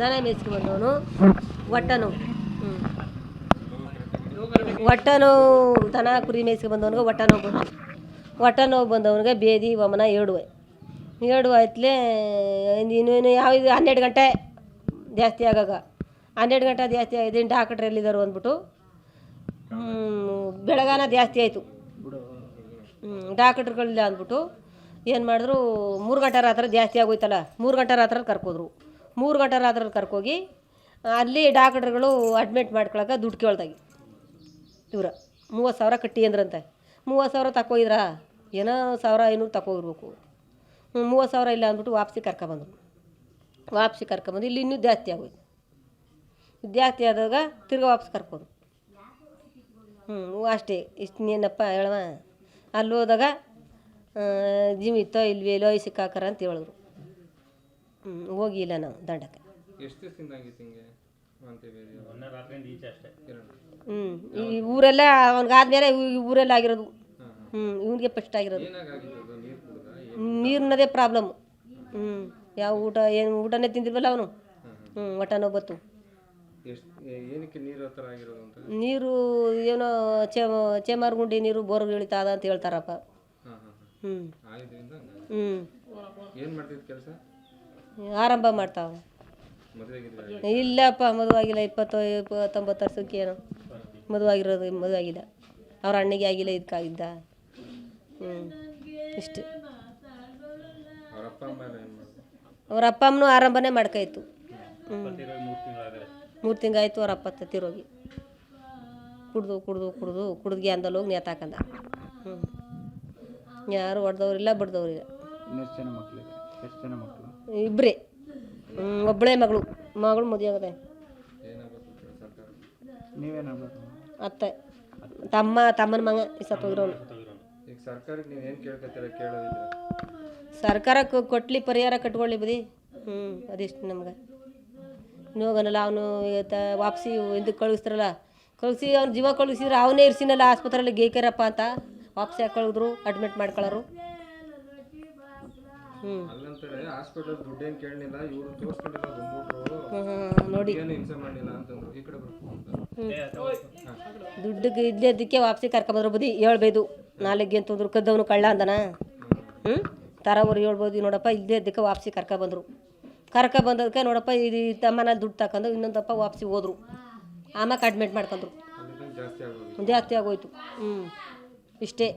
ದನ ಮೇಯಿಸ್ಕೊ ಬಂದವನು. ಒಟ್ಟನು ನೋವು ಹ್ಞೂ ಹೊಟ್ಟೆ ನೋವು ದನ ಕುರಿ ಮೇಯಿಸ್ಕೊ ಬಂದವನಿಗೆ ಹೊಟ್ಟೆ ನೋವು ಬಂತು ಹೊಟ್ಟೆ ನೋವು ಬಂದವನಿಗೆ ಬೇದಿ ವಮನ ಏಡುವೆ ಏಡು ಆಯ್ತಲೇ ಇನ್ನೇನು ಯಾವ ಇದು ಹನ್ನೆರಡು ಗಂಟೆ ಜಾಸ್ತಿ ಆಗಾಗ. ಹನ್ನೆರಡು ಗಂಟೆ ಜಾಸ್ತಿ ಆಗಿದೆ ಡಾಕ್ಟ್ರ್ ಎಲ್ಲಿದ್ದಾರೆ ಅಂದ್ಬಿಟ್ಟು ಬೆಳಗಾನ ಜಾಸ್ತಿ ಆಯಿತು. ಡಾಕ್ಟ್ರುಗಳಿಲ್ಲ ಅಂದ್ಬಿಟ್ಟು ಏನು ಮಾಡಿದ್ರು ಮೂರು ಗಂಟೆ ರಾತ್ರಿ ಜಾಸ್ತಿ ಆಗೋಯ್ತಲ್ಲ ಮೂರು ಗಂಟೆ ರಾತ್ರಿ ಕರ್ಕೋದ್ರು. ಮೂರು ಗಂಟೆ ರಾತ್ರಿ ಕರ್ಕೋಗಿ ಅಲ್ಲಿ ಡಾಕ್ಟ್ರುಗಳು ಅಡ್ಮಿಟ್ ಮಾಡ್ಕೊಳಕ್ಕೆ ದುಡ್ಡು ಕೇಳ್ದಾಗಿ. ಇವ್ರ, ಮೂವತ್ತು ಸಾವಿರ ಕಟ್ಟಿ ಅಂದ್ರಂತೆ. ಮೂವತ್ತು ಸಾವಿರ ತಕೋಗಿದ್ರಾ ಏನೋ ಸಾವಿರ ಐನೂರು ತಗೋಗಿರ್ಬೇಕು ಮೂವತ್ತು ಸಾವಿರ ಇಲ್ಲ ಅಂದ್ಬಿಟ್ಟು ವಾಪಸಿ ಕರ್ಕೊಬಂದ್ರು. ವಾಪಸಿ ಕರ್ಕೊಬಂದು, ಇಲ್ಲಿ ಇನ್ನೂ ಜಾಸ್ತಿ ಆಗೋಯ್ತು. ಜಾಸ್ತಿ ಆದಾಗ ತಿರ್ಗಿ ವಾಪಸ್ ಕರ್ಕೋದು ಹ್ಞೂ ಅಷ್ಟೇ. ಇಷ್ಟನ್ನೇನಪ್ಪ ಹೇಳವ ಅಲ್ಲಿ ಹೋದಾಗ ಜಿಮ್ ಇತ್ತೋ ಇಲ್ವೇ ಇಲ್ಲೋ, ಈ ಸಿಕ್ಕಾಕರ ಅಂತ ಹೇಳಿದ್ರು. ಹ್ಞೂ ಹೋಗಿಲ್ಲ ನಾವು ದಂಡಕ್ಕೆ. ಎಷ್ಟು ದಿವಸದಿಂದ ಆಗಿತ್ತು ಹಿಂಗೆ ಹ್ಞೂ ಈ ಊರೆಲ್ಲ ಅವನಿಗಾದ್ಮೇಲೆ ಈ ಊರೆಲ್ಲ ಆಗಿರೋದು ಹ್ಞೂ ಇವನಿಗೆ ಪೆಸ್ಟ್ ಆಗಿರೋದು. ನೀರಿನದೇ ಪ್ರಾಬ್ಲಮ್ಮು ಹ್ಞೂ ಯಾವ ಊಟ ಏನು ಊಟನೇ ತಿಂದಿರ್ಬಲ್ಲ ಅವನು? ಹ್ಞೂ ಒಟ್ಟ ನೋವು ಬತ್ತು ಏನಕ್ಕೆ ನೀರು ಆ ಥರ ಆಗಿರೋದು ಅಂತ? ನೀರು ಏನೋ ಚೇಮಾರ್ಗುಂಡಿ ನೀರು ಬೋರ್ಗೆ ಇಳಿತಾದ ಅಂತ ಹೇಳ್ತಾರಪ್ಪ. ಹ್ಞೂ ಹ್ಞೂ ಏನು ಮಾಡ್ತಿದ್ದು ಕೆಲಸ? ಆರಂಭ ಮಾಡ್ತಾವ. ಇಲ್ಲಪ್ಪ, ಮದುವಾಗಿಲ್ಲ. ಇಪ್ಪತ್ತು, ಇಪ್ಪತ್ತೊಂಬತ್ತು ವರ್ಷಕ್ಕೆ ಏನು. ಮದುವಾಗಿರೋದು, ಮದುವಾಗಿಲ್ಲ. ಅವ್ರ ಅಣ್ಣಿಗೆ ಆಗಿಲ್ಲ ಇದಕ್ಕಾಗಿದ್ದ ಹ್ಞೂ ಇಷ್ಟು. ಅವ್ರ ಅಪ್ಪ ಅಮ್ಮನೂ ಆರಂಭನೇ ಮಾಡ್ಕಾಯ್ತು ಹ್ಞೂ ಮೂರು ತಿಂಗಳಾಯ್ತು ಅವ್ರ ಅಪ್ಪ ತತ್ತಿರೋಗಿ ಕುಡ್ದು ಕುಡ್ದು ಕುಡ್ದು ಕುಡ್ದು ಅಂದಲ್ಲಿ ಹೋಗಿ ನೇತಾಕಂದ. ಹ್ಞೂ ಯಾರು ಹೊಡೆದವ್ರಿಲ್ಲ ಮಕ್ಕಳಿದೆ ಎಷ್ಟು ಜನ ಮಕ್ಕಳು? ಇಬ್ಬರೇ ಒಬ್ಬಳೇ ಮಗಳು. ಮಗಳು ಮದುವೆ ಆಗದೆ. ನೀವೇನಾಗಬೇಕು? ಅತ್ತೆ. ತಮ್ಮ ತಮ್ಮನ ಮಗ ಸತ್ತೋಗಿರೋನು ಈಗ ಸರ್ಕಾರಕ್ಕೆ ನೀವು ಏನು ಕೇಳ್ಕೊತೀರ ಕೊಟ್ಲಿ ಪರಿಹಾರ ಕಟ್ಕೊಳ್ಳಿ ಬದಿ ಹ್ಞೂ ಅದಿಷ್ಟು ನಮ್ಗೆ. ನೋಗನಲ್ಲ ಅವನು ವಾಪಸಿ ಹಿಂದಕ್ಕೆ ಕಳಿಸ್ತಾರಲ್ಲ ಕಳಿಸಿ ಅವ್ನ ಜೀವ ಕಳಿಸಿದ್ರೆ ಅವನೇ ಇರ್ಸಿನಲ್ಲ ಆಸ್ಪತ್ರೆಯಲ್ಲಿ ಗೇಕರಪ್ಪ ಅಂತ. ವಾಪಸ್ ಯಾಕೆ ಕಳಿದ್ರು ಅಡ್ಮಿಟ್ ಮಾಡ್ಕೊಳ್ಳೋರು ಅಲ್ಲಂತಾರೆ ಹಾಸ್ಪಿಟಲ್ ಏನು ಕೇಳಲಿಲ್ಲ ಇವರು ತೋರಿಸ್ಕೊಂಡಿಲ್ಲ ಬಂದ್ಬಿಟ್ರು ಹ್ಞೂ ನೋಡಿ. ಏನು ಹಿಂಸೆ ಮಾಡಲಿಲ್ಲ ಅಂತಂದ್ರು. ಈ ಕಡೆ ಬರ್ಬೇಕು ದುಡ್ಡಿಗೆ ಇದ್ದದ್ದಕ್ಕೆ ವಾಪಸಿ ಕರ್ಕೊಂಬಂದ್ರು ಬದಿ ಹೇಳ್ಬೋದು. ನಾಲ್ಗೆ ಅಂತಂದ್ರು ಕದ್ದವನು ಕಳ್ಳ ಅಂದನ? ಹ್ಞೂ ತರವರು ಹೇಳ್ಬೋದು ನೋಡಪ್ಪ ಇಲ್ಲದೇ ಇದ್ದಕ್ಕೆ ವಾಪಸಿ ಕರ್ಕೊಬಂದ್ರು ಕರ್ಕೊಬಂದದಕ್ಕೆ ನೋಡಪ್ಪ ಇದು ಈ ತಮ್ಮನ ದುಡ್ಡು ತಕೊಂಡು ಇನ್ನೊಂದಪ್ಪ ವಾಪಸಿ ಹೋದ್ರು. ಆಮ್ಯಾಕೆ ಅಡ್ಮಿಟ್ ಮಾಡ್ಕೊಂಡ್ರು ಜಾಸ್ತಿ ಆಗೋಯ್ತು. ಹ್ಞೂ ಇಷ್ಟೇ.